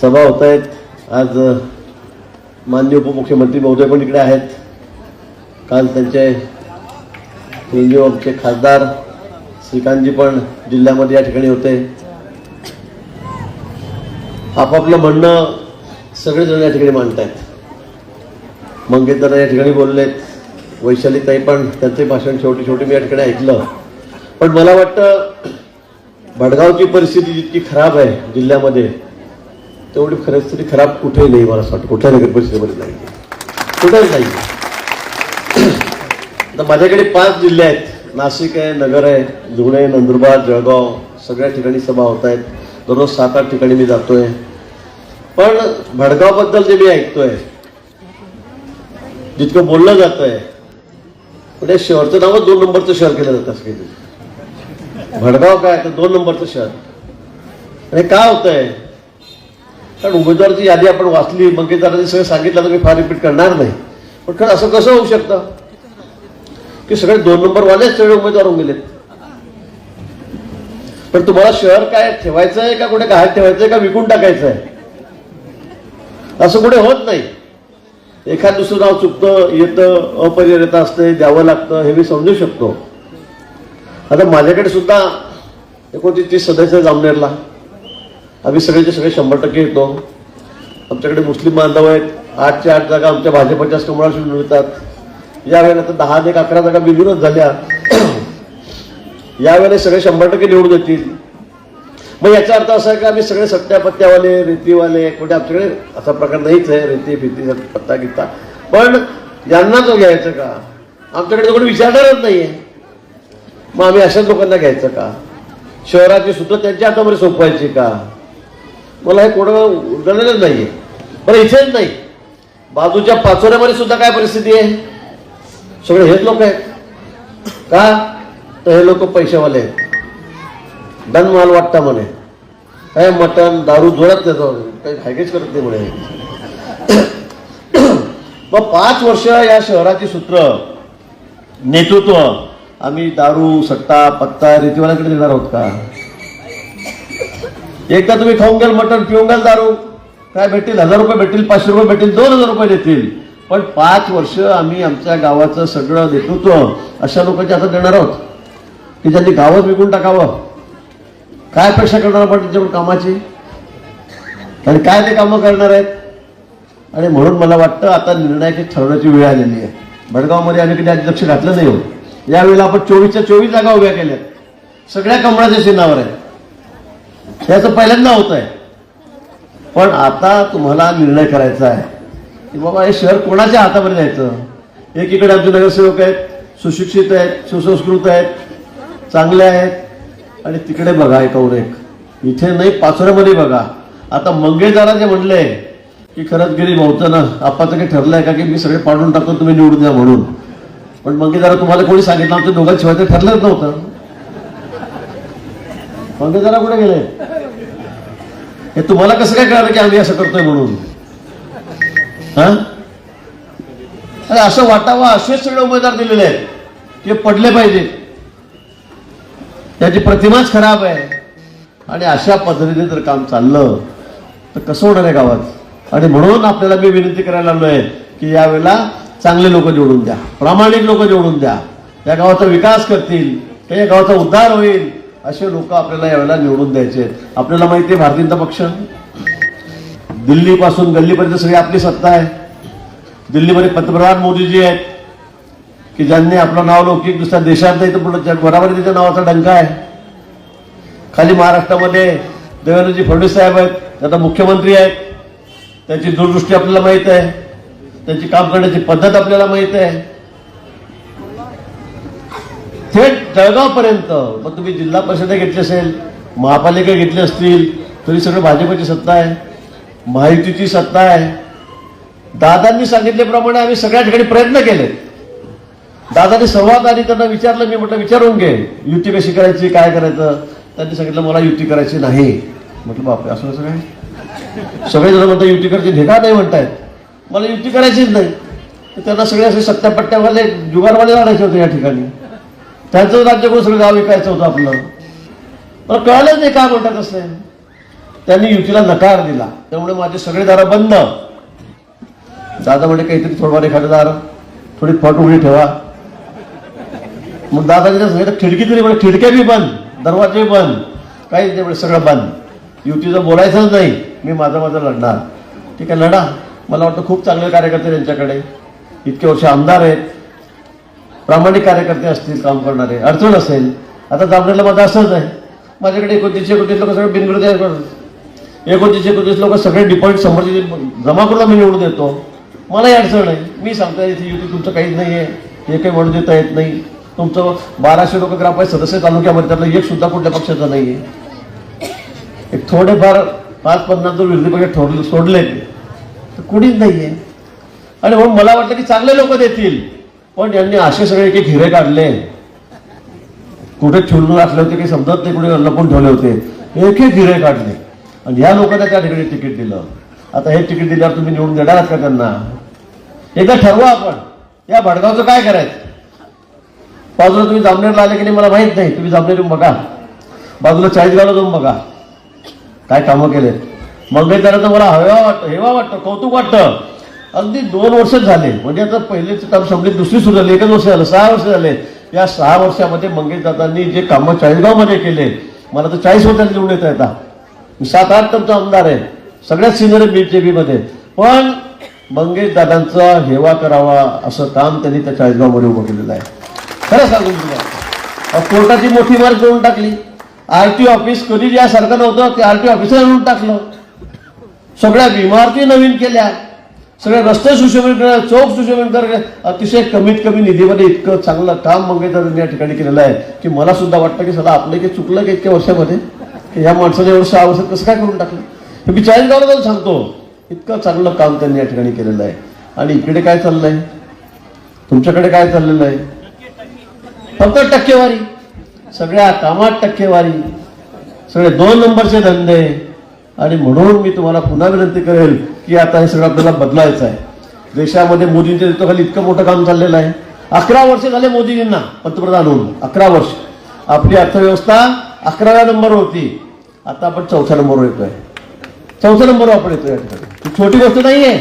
सभा होत आहेत. आज माननीय उपमुख्यमंत्री महोदय पण इकडे आहेत. काल त्यांचे एनजीओचे खासदार श्रीकांतजी पण जिल्ह्यामध्ये या ठिकाणी होते. आपापलं म्हणणं सगळेजण या ठिकाणी मांडत आहेत मंगेशदादा या ठिकाणी बोललेत. वैशालीताई पण त्यांचे भाषण शेवटी शेवटी मी या ठिकाणी ऐकलं. पण मला वाटतं भडगावची परिस्थिती जितकी खराब आहे जिल्ह्यामध्ये तेवढी परिस्थिती खराब कुठेही नाही मला असं वाटतं. कुठल्या नगर परिषदेमध्ये नाही. कुठेच नाही. आता माझ्याकडे पाच जिल्हे आहेत. नाशिक आहे नगर आहे धुळे नंदुरबार जळगाव सगळ्या ठिकाणी सभा होत आहेत. दररोज सात आठ ठिकाणी मी जातोय. पण भडगावबद्दल जे मी ऐकतोय जितकं बोललं जात आहे म्हणजे पण या शहरचं नावच दोन नंबरचं शहर केलं जातं असं काही भडगाव काय? तर दोन नंबरचं शहर. आणि का होतंय? कारण उमेदवाराची यादी आपण वाचली मंगेशदारांनी सगळं सांगितलं तर मी फार रिपीट करणार नाही. पण खरं असं कसं होऊ शकतं? की सगळे दोन नंबरवालेच सगळे उमेदवार होऊन गेलेत. पण तुम्हाला शहर काय ठेवायचं आहे का कुठे काय ठेवायचं आहे का विकून टाकायचं आहे? असं कुठे होत नाही. एखाद दुसरं नाव चुकतं येतं अपरिहार्यता असते द्यावं लागतं हे मी समजू शकतो. आता माझ्याकडे सुद्धा एकोणतीस तीस सदस्य जामनेरला. आम्ही सगळेचे सगळे शंभर टक्के येतो. आमच्याकडे मुस्लिम बांधव आहेत. आठच्या आठ जागा आमच्या भाजपच्याच कमळाशी मिळतात. यावेळेला तर दहा एक अकरा जागा बिलूनच झाल्या. यावेळेला सगळे शंभर टक्के निवडून येतील. मग याचा अर्थ असा आहे की आम्ही सगळे सत्यापत्त्यावाले रेतीवाले कुठे आमच्याकडे असा प्रकार नाहीच आहे. रेती फिती पत्ता गित्ता. पण यांना तो घ्यायचं का? आमच्याकडे तो कोणी विचारणारच नाहीये. मग आम्ही अशाच लोकांना घ्यायचं का? शहराची सूत्र त्यांच्या हातामध्ये सोपवायची का? मला हे कोणा जणलेलंच नाहीये. पण इथेच नाही. बाजूच्या पाचोऱ्यामध्ये सुद्धा काय परिस्थिती आहे? सगळे हेच लोक आहेत. का? तर हे लोक पैशावाले आहेत. दन माल वाटता म्हणे. काय मटण दारू जोरात देतो काही हायगेच करत नाही म्हणे. मग पाच वर्ष या शहराची सूत्र नेतृत्व आम्ही दारू सट्टा पत्ता रेतीवाल्याकडे देणार आहोत का? एकदा तुम्ही खाऊन घ्याल मटण पिऊन घ्याल दारू. काय भेटतील? हजार रुपये भेटतील पाचशे रुपये भेटतील दोन हजार रुपये देतील. पण पाच वर्ष आम्ही आमच्या गावाचं सगळं नेतृत्व अशा लोकांच्या हातात देणार आहोत. की ज्यांनी गावच विकून टाकावं. काय अपेक्षा करणार आपण त्यांच्याकडून कामाची? आणि काय ते कामं करणार आहेत? आणि म्हणून मला वाटतं आता निर्णायक ठरवण्याची वेळ आलेली आहे. भडगावमध्ये आम्ही कधी लक्ष घातलं नाही हो. यावेळेला आपण चोवीसच्या चोवीस जागा उभ्या केल्यात. सगळ्या कमळाच्या चिन्हावर आहे याचं पहिल्यांदा होत आहे पण आता तुम्हाला निर्णय करायचा आहे. की बाबा हे शहर कोणाच्या हातामध्ये जायचं एकीकडे आमचे नगरसेवक आहेत सुशिक्षित आहेत सुसंस्कृत आहेत चांगले आहेत. आणि तिकडे बघा एकावर एक. इथे नाही पाचोऱ्यामध्ये बघा. आता मंगेशदारा जे म्हणले की खरंच गिरी भाऊचं ना आपाचं काही ठरलंय का की मी सगळे पाडून टाकतो तुम्ही निवडून द्या म्हणून. पण मंगेशदारा तुम्हाला कोणी सांगितलं आमच्या दोघांशिवाय ते ठरलंच नव्हतं. मंगेशदारा कुठे गेले? हे तुम्हाला कसं काय कळलं की आम्ही असं करतोय म्हणून? हा? अरे असं वाटावं असेच सगळे उमेदवार दिलेले आहेत. की पडले पाहिजे. त्याची प्रतिमाच खराब आहे. आणि अशा पद्धतीने जर काम चाललं तर कसं होणार आहे गावात? आणि म्हणून आपल्याला मी विनंती करायला आलोय की यावेळेला चांगले लोक निवडून द्या. प्रामाणिक लोक निवडून द्या. या गावाचा विकास करतील या गावाचा उद्धार होईल. असे लोक आपल्याला यावेळेला निवडून द्यायचे आहेत. आपल्याला माहिती आहे भारतीय जनता पक्ष? दिल्लीपासून गल्लीपर्यंत सगळी आपली सत्ता आहे. दिल्लीमध्ये पंतप्रधान मोदीजी आहेत की ज्यांनी आपलं नाव लौकिक दुसऱ्या देशात नाही तर पूर्ण जगभरामध्ये त्याच्या नावाचा डंका आहे. खाली महाराष्ट्रामध्ये देवेंद्रजी फडणवीस साहेब आहेत ते आता मुख्यमंत्री आहेत. त्यांची दूरदृष्टी आपल्याला माहीत आहे. त्यांची काम करण्याची पद्धत आपल्याला माहीत आहे. थेट जळगावपर्यंत. मग तुम्ही जिल्हा परिषद घेतली असेल महापालिका घेतली असतील तरी सगळं भाजपची सत्ता आहे. महायुतीची सत्ता आहे. दादांनी सांगितल्याप्रमाणे आम्ही सगळ्या ठिकाणी प्रयत्न केले. दादाने संवाद आणि त्यांना विचारलं मी म्हटलं विचारून घे. युती कशी करायची काय करायचं? त्यांनी सांगितलं मला युती करायची नाही. म्हटलं बापरे असं कसं काय? सगळेजण म्हणतात युती करायची ढेका नाही म्हणतायत. मला युती करायचीच नाही. त्यांना सगळे असे सत्यापट्ट्यावाले जुगारवाले लढायचे होते या ठिकाणी. त्यांचं राज्य कोण सगळं गाव विकायचं होतं आपलं. मला कळलंच नाही का म्हणतात असं त्यांनी युतीला नकार दिला. त्यामुळे माझे सगळे दारं बंद. दादा म्हणजे काहीतरी थोडंफार एखादं दार. थोडी फट उघडी ठेवा. मग दादाजीने सांगितलं खिडकी तरी म्हणजे खिडक्या बी बंद दरवाजे बंद काहीच नाही. म्हणजे सगळं बंद. युतीचं बोलायचंच नाही. मी माझं माझं लढणार. ठीक आहे लढा. मला वाटतं खूप चांगले कार्यकर्ते त्यांच्याकडे. इतके वर्ष आमदार आहेत. प्रामाणिक कार्यकर्ते असतील काम करणारे. अडचण असेल आता जामनेरला माझं असंच आहे. माझ्याकडे एकोणतीसशे एकोणतीस लोक सगळे बिनविरोध एकोणतीसशे एकोणतीस लोक सगळे डिपॉझिट समोरचे जमा करून मी निवडून देतो. मलाही अडचण आहे. मी सांगतो इथे युती तुमचं काहीच नाही आहे हे काही म्हणून देता येत नाही. तुमचं बाराशे लोक ग्रामपंचायत सदस्य तालुक्यामध्ये त्यातलं एक सुद्धा कुठल्या पक्षाचा नाही आहे एक थोडेफार पाच पन्नास जर विरोधी पक्ष ठोरले सोडले तर कुणीच नाही आहे आणि म्हणून मला वाटलं की चांगले लोक देतील. पण यांनी असे सगळे एक एक हिरे काढले. कुठे ठेवून राखले होते काही समजत नाही कुठे लपून ठेवले होते. एक एक हिरे काढले. आणि या लोकांना त्या ठिकाणी तिकीट दिलं. आता हे तिकीट दिल्यावर तुम्ही निवडून देणार आहात का त्यांना? एकदा ठरवा आपण. या भडगावचं काय करायचं? बाजूला तुम्ही जामनेरला आले की नाही मला माहीत नाही. तुम्ही जामनेर येऊन बघा. बाजूला चाळीसगावला जाऊन बघा. काय कामं केले मंगळेदाराचं मला हवा वाटतं हेवा वाटतं कौतुक वाटतं. अगदी दोन वर्ष झाले. म्हणजे आता पहिलेच काम संपले दुसरी सुरू झाली एकच वर्ष झालं सहा वर्ष झाले. या सहा वर्षामध्ये मंगेश दादांनी जे कामं चाळीसगावमध्ये केले मला तर चाळीस वर्षात निवडून येता येता. मी सात आठ तुमचा आमदार आहे सगळ्यात सिनियर बी जे मध्ये. पण मंगेश दादांचा हेवा करावा असं काम त्यांनी त्या चाळीसगावमध्ये उभं केलेलं आहे. खरं सांगून तुला. कोर्टाची मोठी मार करून टाकली. आरटी ऑफिस कधी यासारखं नव्हतं ते आरटी ऑफिसर आणून टाकलं. सगळ्या इमारती नवीन केल्या. सगळे रस्ते सुशोभित केले चौक सुशोभन कर. अतिशय कमीत कमी निधीमध्ये इतकं चांगलं काम मंगेशदारांनी या ठिकाणी केलेलं आहे की मला सुद्धा वाटतं की सदा आपलं की चुकलं की इतक्या वर्षामध्ये? की ह्या माणसाने एवढं सहा वर्षात कसं काय करून टाकलं? हे मी चाळीसगावला जाऊन सांगतो. इतकं चांगलं काम त्यांनी या ठिकाणी केलेलं आहे. आणि इकडे काय चाललं आहे तुमच्याकडे काय चाललेलं आहे? फक्त टक्केवारी. सगळ्या कामात टक्केवारी. सगळे दोन नंबरचे धंदे. आणि म्हणून मी तुम्हाला पुन्हा विनंती करेल की आता हे सगळं आपल्याला बदलायचं आहे. देशामध्ये मोदींच्या नेतृत्वाखाली इतकं मोठं काम चाललेलं आहे. अकरा वर्ष झाले मोदीजींना पंतप्रधान होऊन. अकरा वर्ष. आपली अर्थव्यवस्था अकराव्या नंबरवर होती. आता आपण चौथ्या नंबरवर येतोय. चौथ्या नंबरवर आपण येतोय या ही छोटी गोष्ट नाही आहे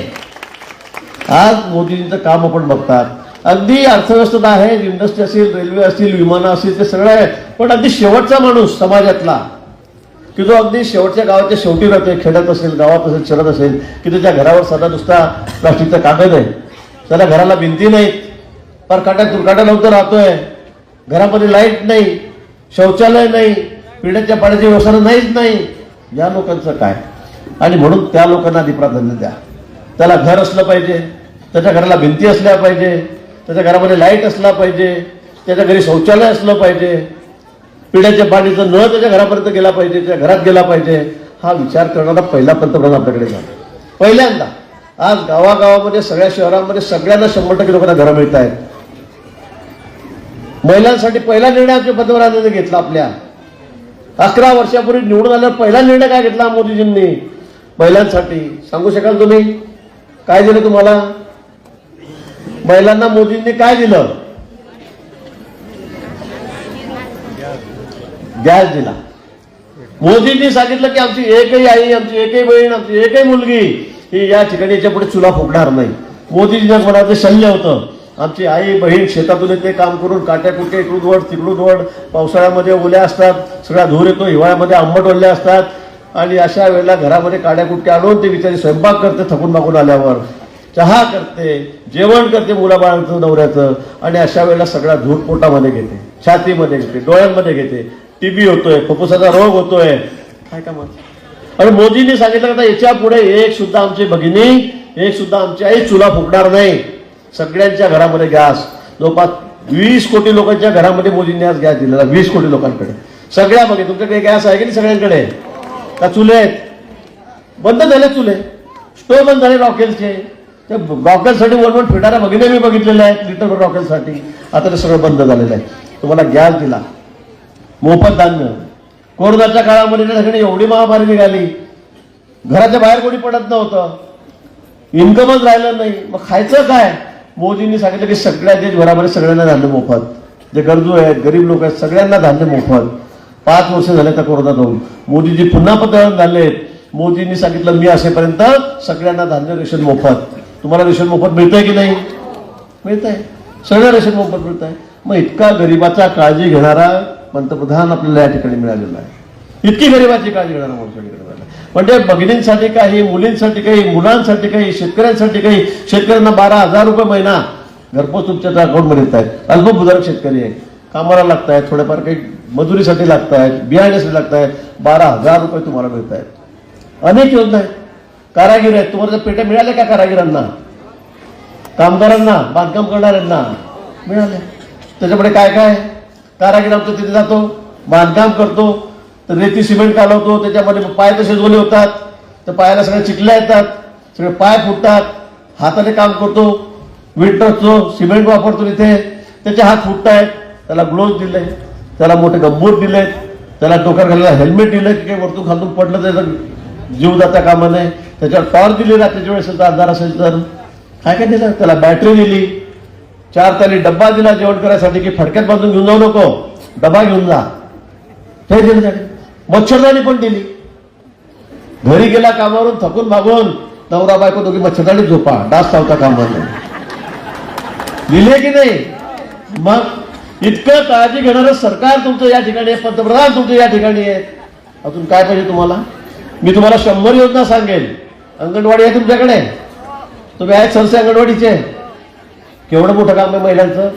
आज मोदीजींचं काम आपण बघतात. अगदी अर्थव्यवस्था आहे इंडस्ट्री असेल रेल्वे असतील विमानं असतील ते सगळं आहे पण अगदी शेवटचा माणूस समाजातला की जो अगदी शेवटच्या गावाच्या शेवटी राहतोय खेड्यात असेल गावात असेल शहरात असेल की त्याच्या घरावर सदा नुसता प्लास्टिकचा कागद आहे त्याला घराला भिंती नाहीत पर काटा तुरकाटा नव्हतं राहतोय. घरामध्ये लाइट नाही शौचालय नाही पिण्याच्या पाण्याची व्यवस्था नाहीच नाही. या लोकांचं काय? आणि म्हणून त्या लोकांना आधी प्राधान्य द्या. त्याला घर असलं पाहिजे त्याच्या घराला भिंती असल्या पाहिजे त्याच्या घरामध्ये लाइट असला पाहिजे त्याच्या घरी शौचालय असलं पाहिजे पिण्याच्या पाणीचं नळ त्याच्या घरापर्यंत गेला पाहिजे त्याच्या घरात गेला पाहिजे हा विचार करणारा पहिला पंतप्रधान आपल्याकडे झाला. पहिल्यांदा आज गावागावामध्ये सगळ्या शहरांमध्ये सगळ्यांना शंभर टक्के लोकांना घरं मिळत आहेत. महिलांसाठी पहिला निर्णय आमच्या पंतप्रधानांनी घेतला आपल्या. अकरा वर्षापूर्वी निवडून आल्यावर पहिला निर्णय काय घेतला मोदीजींनी? महिलांसाठी. सांगू शकाल तुम्ही? काय दिलं तुम्हाला? महिलांना मोदींनी काय दिलं? गॅस दिला. मोदींनी सांगितलं की आमची एकही आई आमची एकही बहीण आमची एकही मुलगी ही या ठिकाणी याच्यापुढे चुला फुकणार नाही. मोदीजींच्या मनात शल्य होतं आमची आई बहीण शेतातून येते काम करून काट्या कुट्या इकडून वड तिकडून वड पावसाळ्यामध्ये ओल्या असतात सगळा धूर येतो हिवाळ्यामध्ये आंबट ओल्या असतात आणि अशा वेळेला घरामध्ये काड्या कुट्या आणून ते बिचारी स्वयंपाक करते थकून मागून आल्यावर. चहा करते जेवण करते मुलाबाळांचं नवऱ्याचं आणि अशा वेळेला सगळा धूर पोटामध्ये घेते छातीमध्ये घेते डोळ्यांमध्ये घेते. टीबी होतोय फुफ्फुसाचा रोग होतोय. काय का आणि मोदींनी सांगितलं का आता याच्यापुढे एक सुद्धा आमची भगिनी एक सुद्धा आमची आई चुला फुकणार नाही. सगळ्यांच्या घरामध्ये गॅस. जवळपास वीस कोटी लोकांच्या घरामध्ये मोदींनी आज गॅस दिलेला वीस कोटी लोकांकडे. सगळ्या बघे तुमच्याकडे गॅस आहे की नाही सगळ्यांकडे? का चुले आहेत? बंद झाले चुले. स्टोव बंद झाले रॉकेलचे. ते रॉकेलसाठी वन फिरणाऱ्या भगिनी मी बघितलेल्या आहेत लिटर रॉकेलसाठी. आता ते सगळं बंद झालेलं आहे. तुम्हाला गॅस दिला. मोफत धान्य. कोरोनाच्या काळामध्ये त्या ठिकाणी एवढी महामारी निघाली. घराच्या बाहेर कोणी पडत नव्हतं. इन्कमच राहिलं नाही. मग खायचं काय? मोदींनी सांगितलं की सगळ्या देशभरामध्ये सगळ्यांना धान्य मोफत. जे गरजू आहेत गरीब लोक आहेत सगळ्यांना धान्य मोफत. पाच वर्ष झाले त्या कोरोना जाऊन. मोदीजी पुन्हा पंतप्रधान झाले मोदींनी सांगितलं मी असेपर्यंत सगळ्यांना धान्य रेशन मोफत. तुम्हाला रेशन मोफत मिळतंय की नाही? मिळतंय. सगळं रेशन मोफत मिळत आहे मग इतका गरिबाचा काळजी घेणारा पंतप्रधान आपल्याला या ठिकाणी मिळालेला आहे. इतकी गरिबाची काळजी घेणारा माणूस या म्हणजे भगिनींसाठी काही मुलींसाठी काही मुलांसाठी काही शेतकऱ्यांसाठी काही शेतकऱ्यांना बारा हजार रुपये महिना घरपोच तुमच्या अकाउंटमध्ये येत आहेत. अल्पभूधारक शेतकरी आहे. कामाला लागत आहेत थोड्याफार काही मजुरीसाठी लागत आहेत बियाण्यासाठी लागत आहेत बारा हजार रुपये तुम्हाला मिळत आहेत. अनेक योजना आहेत. कारागीर आहेत. तुम्हाला जर पेट्या मिळाल्या का कारागिरांना? कामगारांना बांधकाम करणाऱ्यांना? मिळाले त्याच्यामुळे काय काय कारागीर आमचा तिथे जातो बांधकाम करतो तर रेती सिमेंट कालवतो त्याच्यामध्ये पाय तसे शिजवले होतात तर पायाला सगळ्या चिकल्या येतात सगळे पाय फुटतात हाताने काम करतो विंटरचो सिमेंट वापरतो तिथे त्याचे हात फुटत आहेत त्याला ग्लोव्ह दिले त्याला मोठे गंबूट दिले त्याला डोक्यात घालायला हेल्मेट दिलं की काही वरतून खालतून पडलं त्याचा जीव जाता कामा नये. त्याच्यावर टॉर्च दिली रात्रीच्या वेळेस आजार असेल तर. काय काय दिलं? त्याला बॅटरी दिली. चार ताली डब्बा दिला जेवण करायसाठी की फडक्यात बांधून घेऊन जाऊ नको. डबा घेऊन जा. हे दिलं त्याने मच्छरदाणी पण दिली. घरी गेला कामावरून थकून मागून नवरा बायको दोघी मच्छरदाणी झोपा. डास लावता कामा दिले की नाही? मग इतकं काळजी घेणारं सरकार तुमचं या ठिकाणी आहे पंतप्रधान तुमचं या ठिकाणी आहेत अजून काय पाहिजे तुम्हाला? मी तुम्हाला शंभर योजना सांगेन. अंगणवाडी आहे तुमच्याकडे. तुम्ही आहेत संस्था अंगणवाडीचे. केवढं मोठं काम आहे महिलांचं?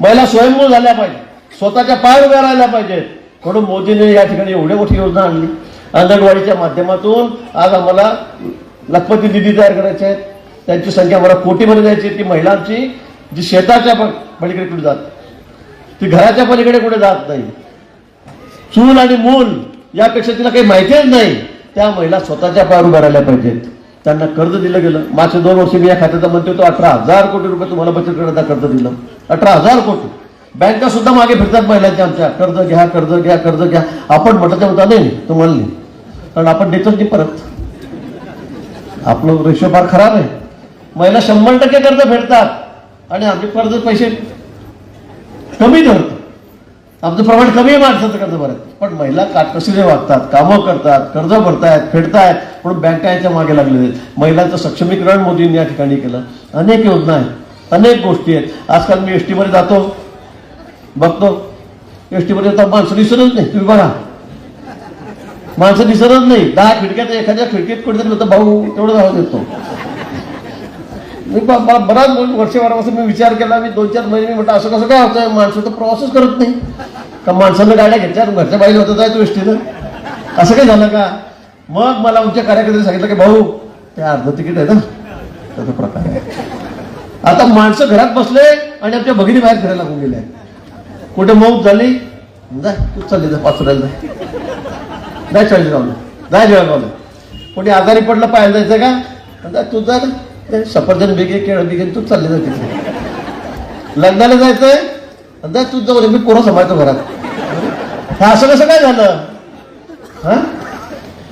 महिला स्वयंभू झाल्या पाहिजे. स्वतःच्या पाय उभ्या राहिल्या पाहिजेत. म्हणून मोदीने या ठिकाणी एवढी मोठी योजना आणली. अंगणवाडीच्या माध्यमातून आज आम्हाला लखपती दिदी तयार करायचे आहेत. त्यांची संख्या मला कोटीमध्ये द्यायची आहे. ती महिलांची जी शेताच्या प- पलीकडे कुठे जात ती घराच्या पलीकडे कुठे जात नाही. चूल आणि मूल यापेक्षा तिला काही माहितीच नाही. त्या महिला स्वतःच्या पायावर उभ्या राहिल्या पाहिजेत. त्यांना कर्ज दिलं गेलं. मागच्या दोन वर्षी मी या खात्याचा म्हणतो तो अठरा हजार कोटी रुपये तुम्हाला बचत गटाचा कर्ज दिलं. अठरा हजार कोटी. बँका सुद्धा मागे फिरतात महिलांच्या आमच्या. कर्ज घ्या कर्ज घ्या कर्ज घ्या. आपण म्हटलं तेव्हा नाही तुम्हाला नाही. कारण आपण देतोच नाही परत. आपलं रेशो फार खराब आहे. महिला शंभर टक्के कर्ज फेडतात. आणि आम्ही कर्ज पैसे कमी धरतो. आमचं प्रमाण कमी आहे माणसाचं कर्ज भरत पण महिला काटकसरीने वागतात कामं करतात कर्ज भरतायत फेडतायत म्हणून बँका याच्या मागे लागलेले आहेत. महिलांचं सक्षमीकरण मोदींनी या ठिकाणी केलं. अनेक योजना आहेत. अनेक गोष्टी आहेत. आजकाल मी एस टीमध्ये जातो. बघतो. एस टीमध्ये तर माणसं दिसतच नाही. तुम्ही बघा. माणसं दिसतच नाही. दहा खिडक्यात एखाद्या खिडकीत कुठेतरी होतं भाऊ तेवढं जाऊ येतो. मी मला बराच वर्षभरापासून मी विचार केला मी दोन चार महिने मी म्हटलं असं कसं काय होतं माणसं तर प्रवासच करत नाही. का माणसानं गाड्या घ्यायच्या? घरच्या बाईला होतं जायचं तू एसटीनं असं काय झालं का? मग मला आमच्या कार्यकर्त्यांनी सांगितलं की भाऊ ते अर्ध तिकीट आहे ना. त्याचा प्रकार आहे. आता माणसं घरात बसले आणि आमच्या भगिनी बाहेर फिरायला लागून गेल्या. कुठे मौत झाली? जा तू चालली जा पाचुऱ्याला जाय चाळीस गावला. जाय जळगावला कोणी आजारी पडलं पाहायला जायचं का? जा तू जा सफरजन ते सफरचंद बेगे केळ बेगे तूच चालले जाते. लग्नाला जायचंय अंदाज तूच जाऊ मी पोरं सांभाळतो घरात. हा असं कसं काय झालं? हा?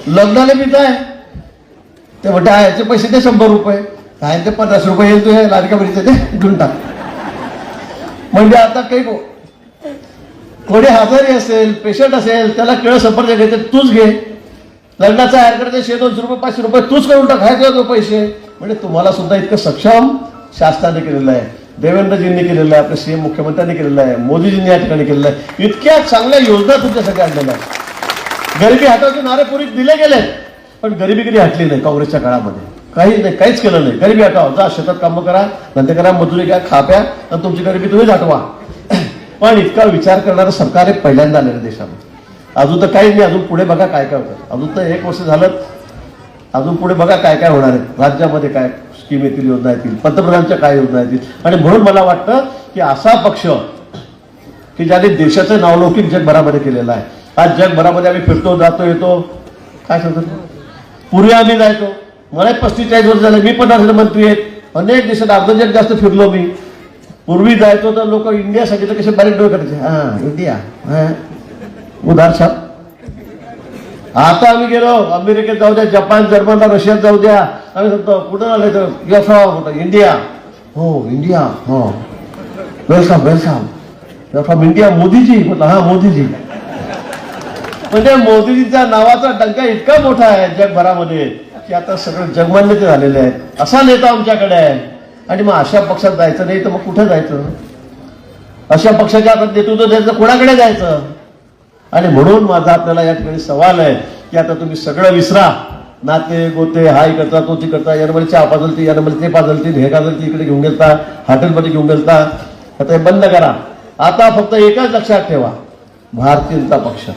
लग्नाला मी जाय. ते म्हणते "हा, याचे पैसे दे शंभर रुपये. काय ते पन्नास रुपये येईल तू हे लाडक्या बहिणीचे ते घेऊन टाक. म्हणजे आता काही कोणी आजारी असेल पेशंट असेल त्याला केळं संपर्क घेते तूच घे. लग्नाचा हायर करते शे दोनशे रुपये पाचशे रुपये तूच करून टाक हाय तो पैसे. म्हणजे तुम्हाला सुद्धा इतकं सक्षम शासनाने केलेलं आहे. देवेंद्रजींनी केलेलं आहे आपल्या सीएम मुख्यमंत्र्यांनी केलेलं आहे मोदीजींनी या ठिकाणी केलेलं आहे. इतक्या चांगल्या योजना तुमच्यासाठी आणलेल्या आहेत. गरिबी हटवचे नारे पूर्वी दिले गेले पण गरिबी कधी हटली नाही काँग्रेसच्या काळामध्ये. काही नाही काहीच केलं नाही. गरिबी हटाव जा शेतात कामं करा धंदे करा मजुरी घ्या खा प्या आणि तुमची गरिबी तुम्हीच हटवा पण इतका विचार करणारं सरकार हे पहिल्यांदा आलेलं देशामध्ये. अजून तर काही नाही. अजून पुढे बघा काय काय होतं. अजून तर एक वर्ष झालं अजून पुढे बघा काय काय होणार आहे. राज्यामध्ये काय स्कीम येतील योजना येतील पंतप्रधानच्या काय योजना येतील. आणि म्हणून मला वाटतं की असा पक्ष की ज्याने देशाचं नावलौकिक जगभरामध्ये केलेलं आहे. आज जगभरामध्ये आम्ही फिरतो जातो येतो. काय सांगतो? पूर्वी आम्ही जायचो. मला पस्तीस चाळीस वर्ष झाले. मी पण अर्थमंत्री मंत्री आहेत अनेक देशात अर्ध जग जास्त फिरलो मी. पूर्वी जायचो तर लोक इंडिया सांगितलं कसे बारीक डोळे करायचे. हा इंडिया हा. उदाहरण आता आम्ही गेलो. अमेरिकेत जाऊ द्या जपान जर्मनला रशियात जाऊ द्या. आम्ही सांगतो कुठं आले तर यस कुठं? इंडिया हो इंडिया हो. Welcome welcome from India Modiji. म्हटलं हा मोदीजी. म्हणजे मोदीजीच्या नावाचा डंका इतका मोठा आहे जगभरामध्ये की आता सगळं जगमान्य ते झालेले आहेत. असा नेता आमच्याकडे आहे. आणि मग अशा पक्षात जायचं नाही तर मग कुठं जायचं? अशा पक्षाच्या आता नेतृत्व द्यायचं कोणाकडे जायचं? आणि म्हणून माझा आपल्याला या ठिकाणी सवाल आहे की आता तुम्ही सगळं विसरा. नाते गोते हाय करता तो ती करता चहा पाजलती यानमध्ये ते पाजलती हे गाजलती इकडे घेऊन गेलता हॉटेलमध्ये घेऊन गेलता. आता हे बंद करा. आता फक्त एकच लक्षात ठेवा. भारतीय जनता पक्ष.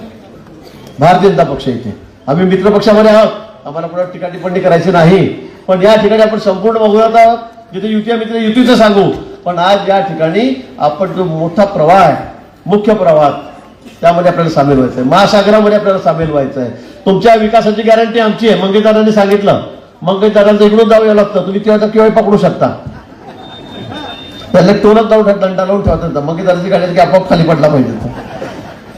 भारतीय जनता पक्ष इथे. आम्ही मित्र पक्षामध्ये आहोत. आम्हाला कुणा टीका टिप्पणी करायची नाही. पण या ठिकाणी आपण संपूर्ण बघूयात आहोत. जिथे युती मित्र युतीचं सांगू. पण आज या ठिकाणी आपण जो मोठा प्रवाह आहे मुख्य प्रवाह त्यामध्ये आपल्याला सामील व्हायचं आहे महासागरामध्ये आपल्याला सामील व्हायचं आहे तुमच्या विकासाची गॅरंटी आमची आहे. मंगेशदारांनी सांगितलं. मंगेशदारांचं इकडून जाऊ यावं लागतं. तुम्ही केव्हा केव्हा पकडू शकता. त्याला टोलच जाऊन ठेव- दंडा लावून ठेवतात. मंगेशदारांची गाडी की आपोआप खाली पडला पाहिजे.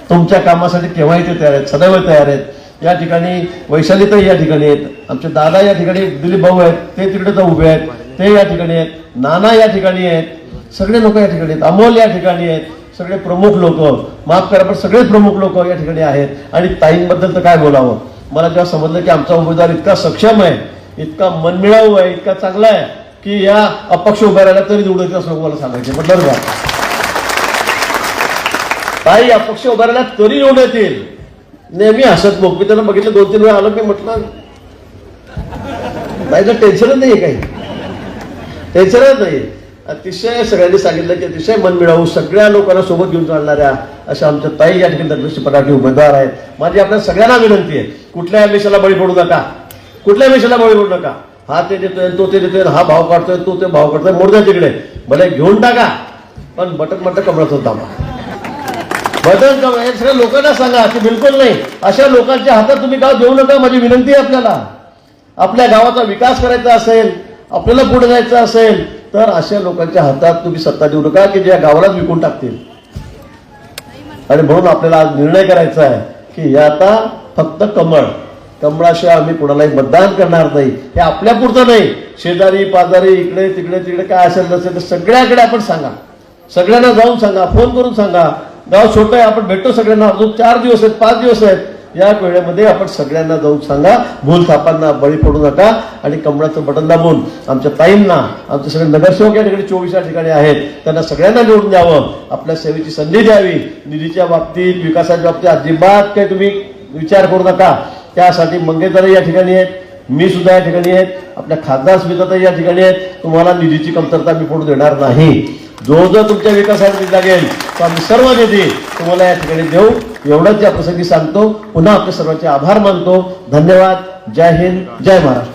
तुमच्या कामासाठी केव्हाही ते तयार आहेत सदैव तयार आहेत. या ठिकाणी वैशाली तर या ठिकाणी आहेत. आमचे दादा या ठिकाणी दिलीप भाऊ आहेत. ते तिकडे तर उभे आहेत. ते या ठिकाणी आहेत. नाना या ठिकाणी आहेत. सगळे लोक या ठिकाणी आहेत. अमोल या ठिकाणी आहेत. सगळे प्रमुख लोक. माफ करा पण सगळेच प्रमुख लोक या ठिकाणी आहेत. आणि ताईंबद्दल तर काय बोलावं? मला जेव्हा समजलं की आमचा उमेदवार इतका सक्षम आहे इतका मनमिळाऊ आहे इतका चांगला आहे की या अपक्ष उभ्या राहिल्या तरी निवडून असं मला सांगायचे म्हटलं का ताई अपक्ष उभारायला राहिला तरी निवडून येतील. नेहमी हसत मग मी त्यांना बघितलं दोन तीन वेळा आलो मी म्हटलं ताईचं टेन्शनच नाही काही. टेन्शनच नाही अतिशय सगळ्यांनी सांगितलं की अतिशय मन मिळावू सगळ्या लोकांना सोबत घेऊन चालणाऱ्या अशा आमच्या ताई या ठिकाणी दरदृष्टी पदार्थ उमेदवार आहेत. माझी आपल्या सगळ्यांना विनंती आहे कुठल्याही मिशाला बळी पडू नका. कुठल्याही मिशाला बळी पडू नका. हा ते देतोय तो ते देतोय हा भाव काढतोय तो ते भाव काढतोय. मोडद्या तिकडे. भले घेऊन टाका पण बटन बटन कमळत होता बदल करा हे सगळ्या लोकांना सांगा की बिलकुल नाही. अशा लोकांच्या हातात तुम्ही गाव देऊ नका माझी विनंती आहे आपल्याला. आपल्या गावाचा विकास करायचा असेल आपल्याला पुढे जायचं असेल तर अशा लोकांच्या हातात तुम्ही सत्ता देऊ नका की ज्या गावालाच विकून टाकतील. आणि म्हणून आपल्याला आज निर्णय करायचा आहे की हे आता फक्त कमळ. कमळाशिवाय आम्ही कुणालाही मतदान करणार नाही. हे आपल्या पुरतं नाही. शेजारी पाजारी इकडे तिकडे तिकडे काय असेल नसेल तर सगळ्याकडे आपण सांगा. सगळ्यांना जाऊन सांगा फोन करून सांगा. गाव छोटं आहे आपण भेटतो सगळ्यांना. अजून चार दिवस आहेत पाच दिवस आहेत. या वेळेमध्ये आपण सगळ्यांना जाऊन सांगा भूल थापांना बळी पडू नका आणि कमळाचं बटन दाबून आमच्या ताईंना आमचे सगळे नगरसेवक या ठिकाणी चोवीस ठिकाणी आहेत त्यांना सगळ्यांना निवडून द्यावं. आपल्या सेवेची संधी द्यावी. निधीच्या बाबतीत विकासाच्या बाबतीत अजिबात काही तुम्ही विचार करू नका. त्यासाठी मंगेशदार या ठिकाणी आहेत. मी सुद्धा या ठिकाणी आहेत. आपल्या खासदार स्मिताताई या ठिकाणी आहेत. तुम्हाला निधीची कमतरता मी पडू देणार नाही. जो जो तुमच्या विकासासाठी लागेल तो आम्ही सर्व निधी तुम्हाला या ठिकाणी देऊ. एवढंच या प्रसंगी सांगतो. पुन्हा आपल्या सर्वांचे आभार मानतो. धन्यवाद. जय हिंद. जय महाराष्ट्र.